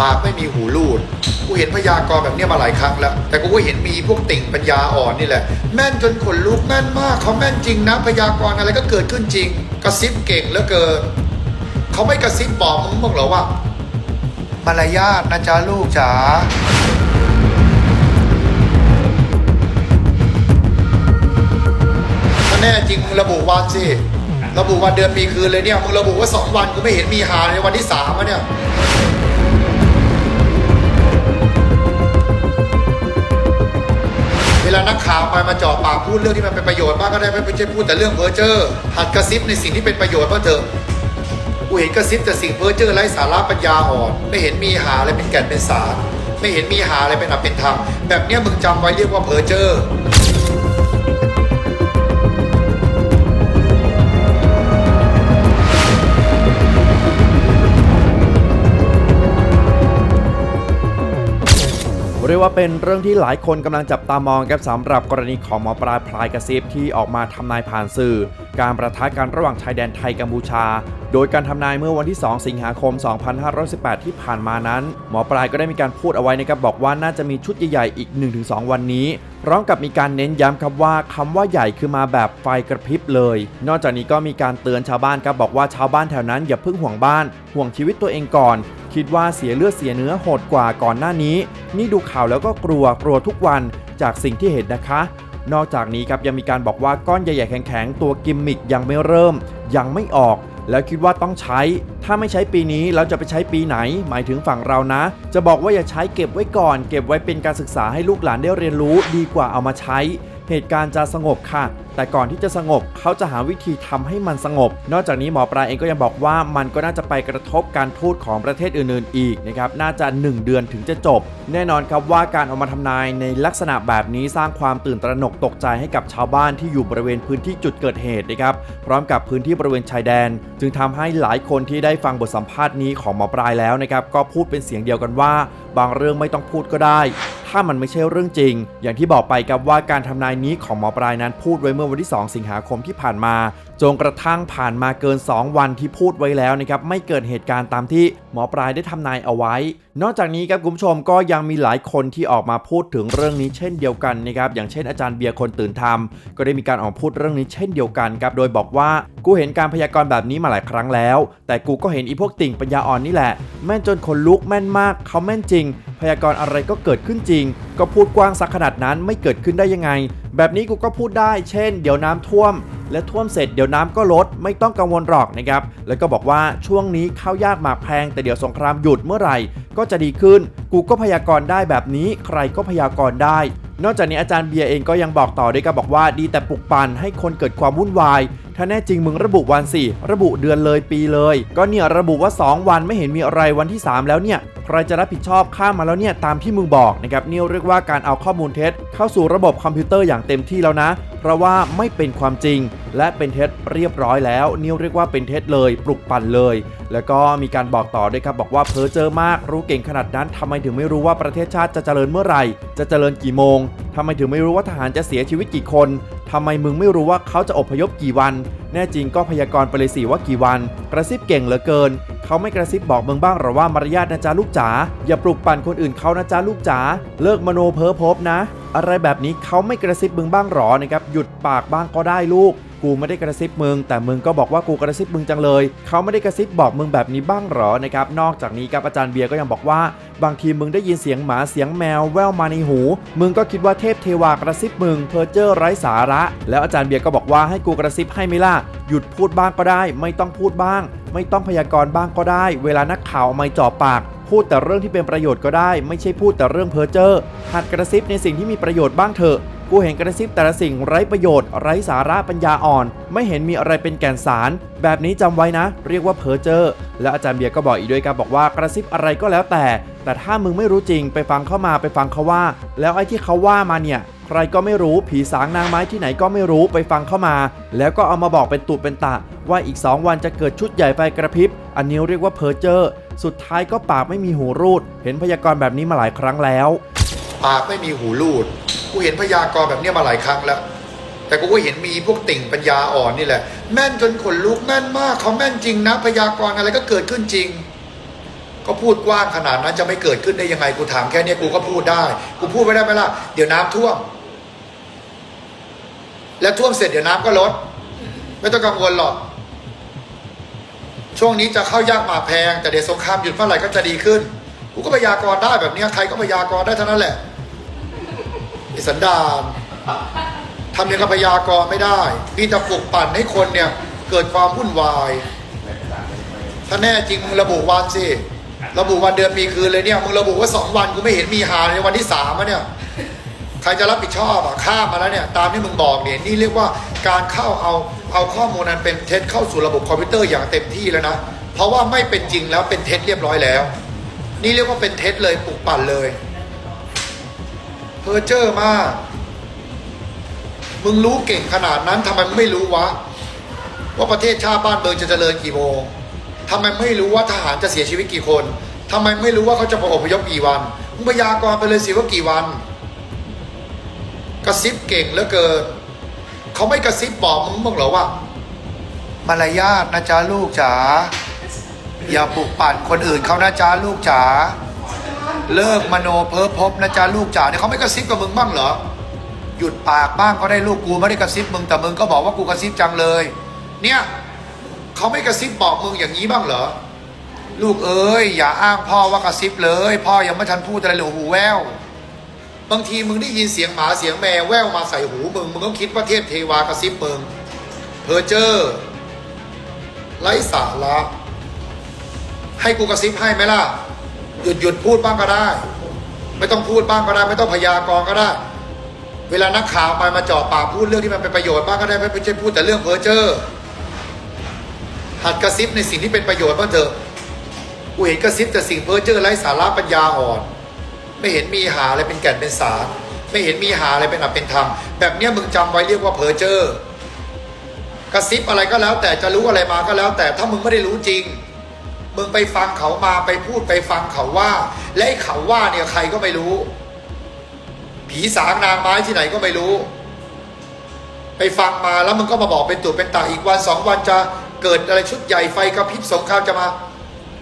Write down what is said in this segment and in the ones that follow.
ปากไม่มีหูรูด กูเห็นพยากรณ์แบบเนี้ยมาหลายครั้งแล้ว แต่กูก็เห็นมีพวกติ่งปัญญาอ่อนนี่แหละ แม่นจนขนลุกแม่นมากเขาแม่นจริงนะ พยากรณ์อะไรก็เกิดขึ้นจริง กระซิบเก่งเหลือเกินเขาไม่กระซิบบอกมึงบ้างเหรอว่ามารยาทนะจ๊ะลูกจ๋าถ้าแน่จริงมึงระบุวันสิ ระบุวันเดือนปีคืนเลยเนี่ย มึงระบุว่าสองวันกูไม่เห็นมีหาในวันที่สามอะเนี่ย ลานักข่าวไปมาเจ่อปากพูดเรื่องที่มันเป็นประโยชน์บ้างก็ได้ไม่ใช่พูดแต่เรื่องเพ้อเจ้อหัดกระซิบในสิ่งที่เป็นประโยชน์บ้างเถอะกูเห็นกระซิบแต่สิ่งเพ้อเจ้อไร้สาระปัญญาอ่อนไม่เห็นมีหาอะไรเป็นแก่นเป็นสารไม่เห็นมีหาอะไรเป็นอับเป็นธรรมแบบเนี้ยมึงจำไว้เรียกว่าเพ้อเจ้อ เรียกว่าเป็นเรื่องที่หลายคนกำลังจับตามองครับสำหรับกรณีของหมอปลาพลายกระซิบที่ออกมาทำนายผ่านสื่อ การประทะกันระหว่างชายแดนไทยกัมพูชา โดยการทำนายเมื่อวันที่ 2 สิงหาคม 2518 ที่ผ่านมานั้น หมอปลายก็ได้มีการพูดเอาไว้นะครับบอกว่าน่าจะมีชุดใหญ่ๆอีก 1-2 วันนี้พร้อมกับมีการเน้นย้ำครับว่าคำว่าใหญ่คือมาแบบไฟกระพริบเลย นอกจากนี้ก็มีการเตือนชาวบ้านครับบอกว่าชาวบ้านแถวนั้นอย่าเพิ่งห่วงบ้าน ห่วงชีวิตตัวเองก่อน คิดว่าเสียเลือดเสียเนื้อโหดกว่าก่อนหน้านี้ นี่ดูข่าวแล้วก็กลัวกลัวทุกวันจากสิ่งที่เห็นนะคะ นอกจากนี้ครับยังมีการบอกว่าก้อนใหญ่ๆแข็งๆตัวกิมมิกยังไม่เริ่ม ยังไม่ออก แล้วคิดว่าต้องใช้ ถ้าไม่ใช้ปีนี้เราจะไปใช้ปีไหน หมายถึงฝั่งเรานะ จะบอกว่าอย่าใช้เก็บไว้ก่อน เก็บไว้เป็นการศึกษาให้ลูกหลานได้เรียนรู้ดีกว่าเอามาใช้ เหตุการณ์จะสงบค่ะ แต่ก่อนที่จะสงบเขาจะหาวิธีทำให้มันสงบ นอกจากนี้หมอปลาเองก็ยังบอกว่ามันก็น่าจะไปกระทบการทูตของประเทศอื่นๆ อีกนะครับน่าจะ 1 เดือนถึงจะจบ แน่นอนครับว่าการออกมาทำนายในลักษณะแบบนี้สร้างความตื่นตระหนกตกใจให้กับชาวบ้านที่อยู่บริเวณพื้นที่จุดเกิดเหตุนะครับพร้อมกับพื้นที่บริเวณชายแดน จึงทำให้หลายคนที่ได้ฟังบทสัมภาษณ์นี้ของหมอปลายแล้วนะครับก็พูดเป็นเสียงเดียวกันว่า บางเรื่องไม่ต้องพูดก็ได้ ถ้ามันไม่ใช่เรื่องจริง อย่างที่บอกไปครับว่าการทำนายนี้ของหมอปลายนั้นพูดไว้เมื่อวันที่ 2 สิงหาคมที่ผ่านมา จนกระทั่งผ่านมาเกิน 2 วันที่พูดไว้แล้วนะครับไม่เกิดเหตุการณ์ตามที่หมอปลายได้ทำนายเอาไว้ นอกจากนี้ครับคุณผู้ชมก็ยังมีหลายคนที่ออกมาพูดถึงเรื่องนี้เช่นเดียวกันนะครับอย่างเช่นอาจารย์เบียร์คนตื่นธรรมก็ได้มีการออกมาพูดเรื่องนี้เช่นเดียวกันครับโดยบอกว่ากูเห็นการพยากรณ์แบบนี้มาหลายครั้งแล้ว แต่กูก็เห็นอีพวกติ่งปัญญาอ่อนนี่แหละแม่นจนคนลุกแม่นมากเขาแม่นจริง พยากรณ์อะไรก็เกิดขึ้นจริง ก็พูดกว้างสักขนาดนั้นไม่เกิดขึ้นได้ยังไงแบบนี้กูก็พูดได้ เช่น เดี๋ยวน้ำท่วม และท่วมเสร็จเดี๋ยวน้ำก็ลด ไม่ต้องกังวลหรอกนะครับ แล้วก็บอกว่าช่วงนี้ข้าวยากหมากแพง แต่เดี๋ยวสงครามหยุดเมื่อไหร่ ก็จะดีขึ้น กูก็พยากรณ์ได้แบบนี้ ใครก็พยากรณ์ได้ นอกจากนี้อาจารย์เบียร์เองก็ยังบอกต่อด้วยกันบอกว่าดีแต่ปลุกปั่นให้คนเกิดความวุ่นวาย ถ้าแน่จริงมึงระบุวันสิ ระบุเดือนเลยปีเลย ก็เนี่ยระบุว่า 2 วันไม่เห็นมีอะไรวันที่ 3 แล้วเนี่ยใครจะรับผิดชอบข้ามมาแล้วเนี่ยตามที่มึงบอกนะครับนี่เรียกว่าการเอาข้อมูลเท็จ เข้าสู่ระบบคอมพิวเตอร์อย่างเต็มที่แล้วนะ เพราะว่าไม่เป็นความจริง และเป็นเท็จเรียบร้อยแล้วนี่เรียกว่าเป็นเท็จเลย ปลุกปั่นเลย แล้วก็มีการบอกต่อด้วยครับบอกว่าเพ้อเจอมากรู้เก่งขนาดนั้นทำไมถึงไม่รู้ว่าประเทศชาติจะเจริญเมื่อไหร่ จะเจริญกี่โมงทำไมถึงไม่รู้ว่าทหารจะเสียชีวิตกี่คนทำไมมึงไม่รู้ว่าเขาจะอพยพกี่วัน แน่จริงก็พยากรณ์ไปเลยสิว่ากี่วัน กระซิบเก่งเหลือเกิน เขาไม่กระซิบบอกมึงบ้างหรอว่ามารยาทนะจ๊ะลูกจ๋า อย่าปลุกปั่นคนอื่นเขานะจ๊ะลูกจ๋า เลิกมโนเพ้อพบนะ อะไรแบบนี้เขาไม่กระซิบมึงบ้างหรอนะครับ หยุดปากบ้างก็ได้ลูก กูไม่ได้กระซิบมึง แต่มึงก็บอกว่ากูกระซิบมึงจังเลย เขาไม่ได้กระซิบบอกมึงแบบนี้บ้างหรอนะครับ นอกจากนี้ครับอาจารย์เบียร์ก็ยังบอกว่า บางทีมึงได้ยินเสียงหมาเสียงแมวแว่วมาในหู มึงก็คิดว่าเทพเทวากระซิบมึงเพอเจอร์ไร้สาระ แล้วอาจารย์เบียร์ก็บอกว่าให้กูกระซิบให้ไหม่ล่ะหยุดพูดบ้างก็ได้ ไม่ต้องพูดบ้าง ไม่ต้องพยากรณ์บ้างก็ได้ เวลานักข่าวเอาไม้จ่อปาก พูดแต่เรื่องที่เป็นประโยชน์ก็ได้ ไม่ใช่พูดแต่เรื่องเพ้อเจ้อหัดกระซิบในสิ่งที่มีประโยชน์บ้างเถอะ กูเห็นกระซิบแต่ละสิ่งไร้ประโยชน์ไร้สาระปัญญาอ่อน ไม่เห็นมีอะไรเป็นแก่นสาร แบบนี้จำไว้นะ เรียกว่าเพ้อเจ้อและอาจารย์เบียร์ก็บอกอีกด้วยครับบอกว่ากระซิบอะไรก็แล้วแต่ แต่ถ้ามึงไม่รู้จริงไปฟังเข้ามาไปฟังเขาว่า แล้วไอ้ที่เขาว่ามาเนี่ยใครก็ไม่รู้ผีสางนางไม้ที่ไหนก็ไม่รู้ไปฟังเข้ามา แล้วก็เอามาบอกเป็นตุเป็นตะ ว่าอีก 2 วันจะเกิดชุดใหญ่ไฟกระพริบ อันนี้เรียกว่าเพอเจ้อสุดท้ายก็ปากไม่มีหูรูด เห็นพยากรณ์แบบนี้มาหลายครั้งแล้ว ปากไม่มีหูรูดกูเห็นพยากรณ์แบบเนี้ยมาหลายครั้งแล้ว แต่กูก็เห็นมีพวกติ่งปัญญาอ่อนนี่แหละ แม่นจนขนลุกแม่นมากเขาแม่นจริงนะพยากรณ์อะไรก็เกิดขึ้นจริง ก็พูดกว้างขนาดนั้นจะไม่เกิดขึ้นได้ยังไงกูถามแค่นี้กูก็พูดได้ กูพูดไม่ได้ไหมล่ะเดี๋ยวน้ำท่วม แล้วท่วมเสร็จเดี๋ยวน้ำก็ลด ไม่ต้องกังวลหรอกช่วงนี้จะเข้ายากหมาแพง แต่เดี๋ยวสงครามหยุดเมื่อไหร่ก็จะดีขึ้นกูก็พยากรณ์ได้แบบนี้ใครก็พยากรณ์ได้เท่านั้นแหละไอ้สันดานำยังกับพยากรณ์ไม่ได้พี่จะปลุกปั่นให้คนเนี่ยเกิดความวุ่นวาย ถ้าแน่จริงมึงระบุวันสิ ระบุวันเดือนปีคืนเลยเนี่ย มึงระบุว่าสองวันกูไม่เห็นมีหาในวันที่สามอะเนี่ย ใครจะรับผิดชอบอะข้ามมาแล้วเนี่ย ตามที่มึงบอกเนี่ย นี่เรียกว่าการเข้าเอาเอาข้อมูลนั้นเป็นเท็จเข้าสู่ระบบคอมพิวเตอร์อย่างเต็มที่แล้วนะ เพราะว่าไม่เป็นจริงแล้วเป็นเท็จเรียบร้อยแล้ว นี่เรียกว่าเป็นเท็จเลยปลุกปั่นเลย เพอเจอร์มาก มึงรู้เก่งขนาดนั้นทำไมมึงไม่รู้วะ ว่าประเทศชาติบ้านเมืองจะเจริญกี่โมงทำไมไม่รู้ว่าทหารจะเสียชีวิตกี่คนทำไมไม่รู้ว่าเขาจะอพยพกี่วันมึงพยากรณ์ไปเลยสิว่ากี่วัน กระซิบเก่งเหลือเกินเขาไม่กระซิบบอกมึงบ้างเหรอว่ามารยาทนะจ๊ะลูกจ๋าอย่าปลุกปั่นคนอื่นเขานะจ๊ะลูกจ๋าเลิกมโนเพ้อพบนะจ๊ะลูกจ๋าเนี่ยเขาไม่กระซิบกับมึงบ้างเหรอ หยุดปากบ้างก็ได้ลูกกูไม่ได้กระซิบมึงแต่มึงก็บอกว่ากูกระซิบจังเลย เนี่ยเขาไม่กระซิบบอกมึงอย่างนี้บ้างเหรอลูกเอ้ยอย่าอ้างพ่อว่ากระซิบเลย พ่อยังไม่ทันพูดอะไรเลยหูแววบางทีมึงได้ยินเสียงหมาเสียงแมวแววมาใส่หูมึงมึงก็คิดว่าเทพเทวากระซิบมึงเพอเจอร์ไร้สาระให้กูกระซิบให้ไหมล่ะ หยุดหยุดพูดบ้างก็ได้ ไม่ต้องพูดบ้างก็ได้ ไม่ต้องพยากรก็ได้ เวลานักข่าวมามาเจ่อปากพูดเรื่องที่มันเป็นประโยชน์บ้างก็ได้ไม่ใช่พูดแต่เรื่องเพ้อเจ้อหัดกระซิบในสิ่งที่เป็นประโยชน์บ้างเถอะกูเห็นกระซิบแต่สิ่งเพ้อเจ้อไร้สาระปัญญาอ่อน ไม่เห็นมีหาอะไรเป็นแก่นเป็นสารไม่เห็นมีหาอะไรเป็นอับเป็นธรรมแบบเนี้ยมึงจำไว้เรียกว่าเพ้อเจ้อกระซิบอะไรก็แล้ว แต่จะรู้อะไรมาก็แล้ว แต่ถ้ามึงไม่ได้รู้จริง มึงไปฟังเขามาไปพูดไปฟังเขาว่า และไอ้เขาว่าเนี่ยใครก็ไม่รู้ ผีสางนางไม้ที่ไหนก็ไม่รู้ ไปฟังมาแล้วมึงก็มาบอกเป็นตัวเป็นตาอีกวันสองวันจะเกิดอะไรชุดใหญ่ไฟกระพริบสงครามจะมา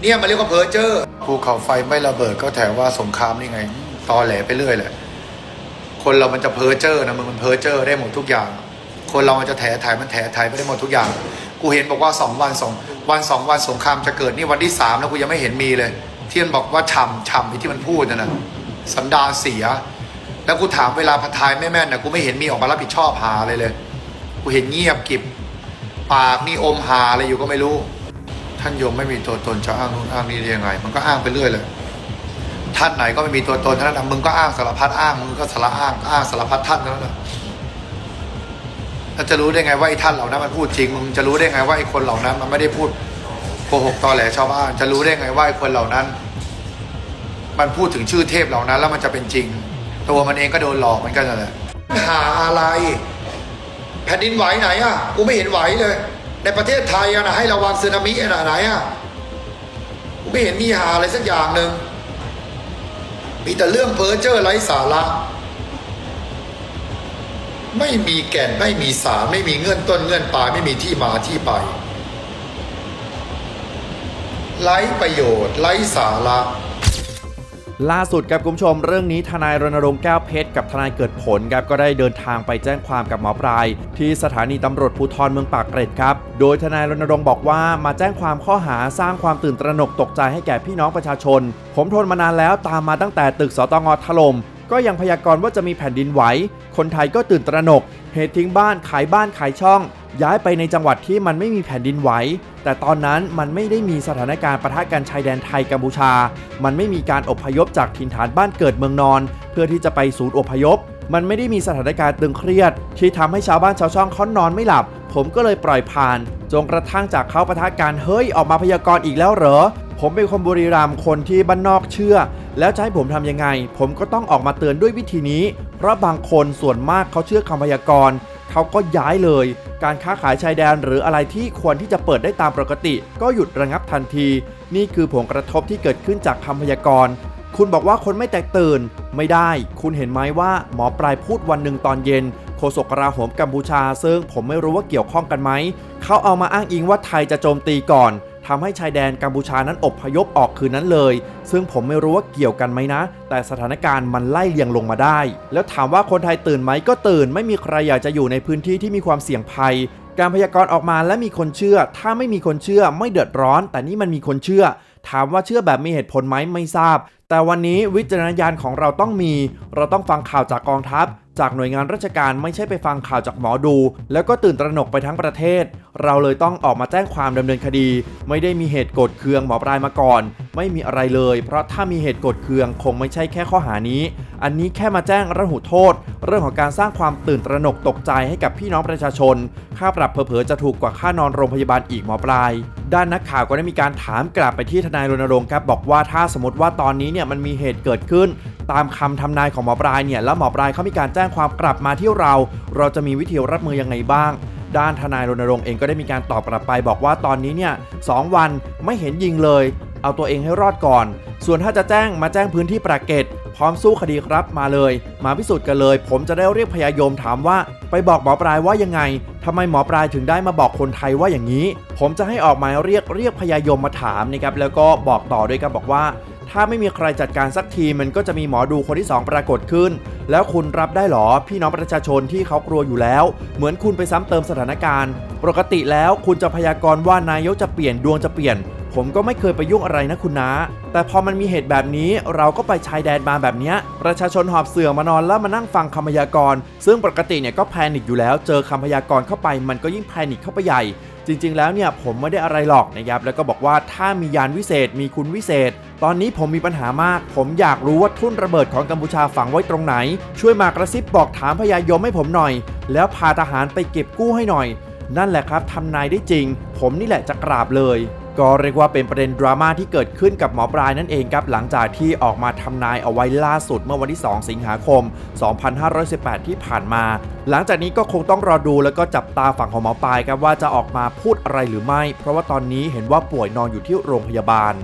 เนี่ยมันเรียกว่าเพอเจอร์ภูเขาไฟไม่ระเบิดก็แถวว่าสงครามนี่ไงตอแหลไปเรื่อยแหละ คนเรามันจะเพอเจอร์นะมึงมันเพอเจอร์ได้หมดทุกอย่าง คนเรามันจะแถถ่ายมันแถถ่ายไปได้หมดทุกอย่าง กูเห็นบอกว่าสองวันสองวันสองวันสงครามจะเกิดนี่วันที่สามแล้วกูยังไม่เห็นมีเลยที่มันบอกว่าฉ่ำฉ่ำไอ้ที่มันพูดนะนะสันดาเสีย แล้วกูถามเวลาพัทายไม่แม่นนะกูไม่เห็นมีออกมารับผิดชอบหาเลยเลย กูเห็นเงียบกิบปากนี่อมหาอะไรอยู่ก็ไม่รู้ ท่านโยมไม่มีตัวตนจะอ้างนู่นอ้างนี่ได้ยังไง มันก็อ้างไปเรื่อยเลยท่านไหนก็ไม่มีตัวตนท่านนั้นมึงก็อ้างสารพัดอ้างมึงก็สารอ้างอ้างสารพัดท่านนั่นแหละแล้วจะรู้ได้ไงว่าไอ้ท่านเหล่านั้นมันพูดจริงมึงจะรู้ได้ไงว่าไอ้คนเหล่านั้น มันไม่ได้พูดโกหกตอแหลชาวบ้านจะรู้ได้ไงว่าไอ้คนเหล่านั้น มันพูดถึงชื่อเทพเหล่านั้น แล้วมันจะเป็นจริง ตัวมันเองก็โดนหลอกเหมือนกันนั่นแหละหาอะไร แผ่นดินไหวไหนอะกูไม่เห็นไหวเลย ในประเทศไทยอะนะให้ระวังสึนามิอะนะไหนอะกูไม่เห็นมีหาอะไรสักอย่างหนึ่งมีแต่เรื่องเพ้อเจ้อไร้สาระ ไม่มีแก่นไม่มีสารไม่มีเงื่อนต้นเงื่อนปลายไม่มีที่มาที่ไปไร้ประโยชน์ไร้สาระ ล่าสุดครับคุณผู้ชมเรื่องนี้ทนายรณรงค์แก้วเพชรกับทนายเกิดผลครับก็ได้เดินทางไปแจ้งความกับหมอปลาย ที่สถานีตำรวจภูธรเมืองปากเกร็ดครับ โดยทนายรณรงค์บอกว่ามาแจ้งความข้อหาสร้างความตื่นตระหนกตกใจให้แก่พี่น้องประชาชน ผมทนมานานแล้วตามมาตั้งแต่ตึกสตงถล่มก็ยังพยากรณ์ว่าจะมีแผ่นดินไหว คนไทยก็ตื่นตระหนก เหตุทิ้งบ้านขายบ้านขายช่อง ย้ายไปในจังหวัดที่มันไม่มีแผ่นดินไหว แต่ตอนนั้นมันไม่ได้มีสถานการณ์ปะทะกันชายแดนไทยกัมพูชา มันไม่มีการอพยพจากถิ่นฐานบ้านเกิดเมืองนอน เพื่อที่จะไปศูนย์อพยพ มันไม่ได้มีสถานการณ์ตึงเครียด ที่ทำให้ชาวบ้านชาวช่องเขานอนไม่หลับ ผมก็เลยปล่อยผ่านจนกระทั่งจากเขาปะทะกันเฮ้ยออกมาพยากรณ์อีกแล้วเหรอ ผมเป็นคนบุรีรัมย์คนที่บ้านนอกเชื่อ แล้วจะให้ผมทำยังไง ผมก็ต้องออกมาเตือนด้วยวิธีนี้ เพราะบางคนส่วนมากเขาเชื่อคำพยากรณ์เขาก็ย้ายเลย การค้าขายชายแดนหรืออะไรที่ควรที่จะเปิดได้ตามปกติ ก็หยุดระงับทันที นี่คือผลกระทบที่เกิดขึ้นจากคำพยากรณ์คุณบอกว่าคนไม่แตกตื่นไม่ได้ คุณเห็นไหมว่าหมอปลายพูดวันหนึ่งตอนเย็น โฆษกกราโหมกัมพูชา ซึ่งผมไม่รู้ว่าเกี่ยวข้องกันไหม เขาเอามาอ้างอิงว่าไทยจะโจมตีก่อน ทำให้ชายแดนกัมพูชานั้นอบพยพออกคืนนั้นเลย ซึ่งผมไม่รู้ว่าเกี่ยวกันไหมนะ แต่สถานการณ์มันไล่เลียงลงมาได้ แล้วถามว่าคนไทยตื่นไหมก็ตื่น ไม่มีใครอยากจะอยู่ในพื้นที่ที่มีความเสี่ยงภัย การพยากรณ์ออกมาและมีคนเชื่อ ถ้าไม่มีคนเชื่อไม่เดือดร้อน แต่นี่มันมีคนเชื่อ ถามว่าเชื่อแบบมีเหตุผลไหมไม่ทราบ แต่วันนี้วิจารณญาณของเราต้องมี เราต้องฟังข่าวจากกองทัพ จากหน่วยงานราชการไม่ใช่ไปฟังข่าวจากหมอดู แล้วก็ตื่นตระหนกไปทั้งประเทศ เราเลยต้องออกมาแจ้งความดำเนินคดี ไม่ได้มีเหตุโกรธเคืองหมอปลายมาก่อน ไม่มีอะไรเลย เพราะถ้ามีเหตุกรธเคืองคงไม่ใช่แค่ข้อหานี้ อันนี้แค่มาแจ้งระหุโทษ เรื่องของการสร้างความตื่นตระหนกตกใจให้กับพี่น้องประชาชน ค่าปรับเผลอๆจะถูกกว่าค่านอนโรงพยาบาลอีกหมอปลาย ด้านนักข่าวก็ได้มีการถามกลับไปที่ทนายรณรงค์ครับบอกว่าถ้าสมมติว่าตอนนี้เนี่ยมันมีเหตุเกิดขึ้น ตามคำทำนายของหมอปลายเนี่ยแล้วหมอปลายเขามีการแจ้งความกลับมาที่เรา เราจะมีวิธีรับมือยังไงบ้างด้านทนายรณรงค์เองก็ได้มีการตอบกลับไปบอกว่าตอนนี้เนี่ยสองวันไม่เห็นยิงเลย เอาตัวเองให้รอดก่อน ส่วนถ้าจะแจ้งมาแจ้งพื้นที่ประเกตพร้อมสู้คดีครับมาเลย มาพิสูจน์กันเลย ผมจะได้เรียกพยายมถามว่า ไปบอกหมอปลายว่ายังไงทำไมหมอปลายถึงได้มาบอกคนไทยว่าอย่างนี้ ผมจะให้ออกหมายเรียกเรียกพยายมมาถามนะครับแล้วก็บอกต่อด้วยครับบอกว่า ถ้าไม่มีใครจัดการสักทีมันก็จะมีหมอดูคนที่ 2 ปรากฏขึ้น แล้วคุณรับได้หรอพี่น้องประชาชนที่เขากลัวอยู่แล้ว เหมือนคุณไปซ้ำเติมสถานการณ์ ปกติแล้วคุณจะพยากรณ์ว่านายกจะเปลี่ยนดวงจะเปลี่ยน ผมก็ไม่เคยไปยุ่งอะไรนะคุณนะ แต่พอมันมีเหตุแบบนี้เราก็ไปชายแดนมาแบบเนี้ยประชาชนหอบเสื่อมานอนแล้วมานั่งฟังคำพยากรณ์ซึ่งปกติเนี่ยก็แพนิคอยู่แล้ว เจอคำพยากรณ์เข้าไป มันก็ยิ่งแพนิคเข้าไปใหญ่ จริง ๆ แล้วเนี่ยผมไม่ได้อะไรหรอกนะครับแล้วก็บอกว่าถ้ามียานวิเศษมีคุณวิเศษ ตอนนี้ผมมีปัญหามาก ผมอยากรู้ว่าทุ่นระเบิดของกัมพูชาฝังไว้ตรงไหน ช่วยมากระซิบบอกถามพยายมให้ผมหน่อย แล้วพาทหารไปเก็บกู้ให้หน่อย นั่นแหละครับทำนายได้จริง ผมนี่แหละจะกราบเลย ก็เรียกว่าเป็นประเด็นดราม่าที่เกิดขึ้นกับหมอปลายนั่นเองครับ หลังจากที่ออกมาทำนายเอาไว้ล่าสุดเมื่อวันที่ 2 สิงหาคม 2518 ที่ผ่านมา หลังจากนี้ก็คงต้องรอดูแล้วก็จับตาฝั่งของหมอปลายครับว่าจะออกมาพูดอะไรหรือไม่ เพราะว่าตอนนี้เห็นว่าป่วยนอนอยู่ที่โรงพยาบาล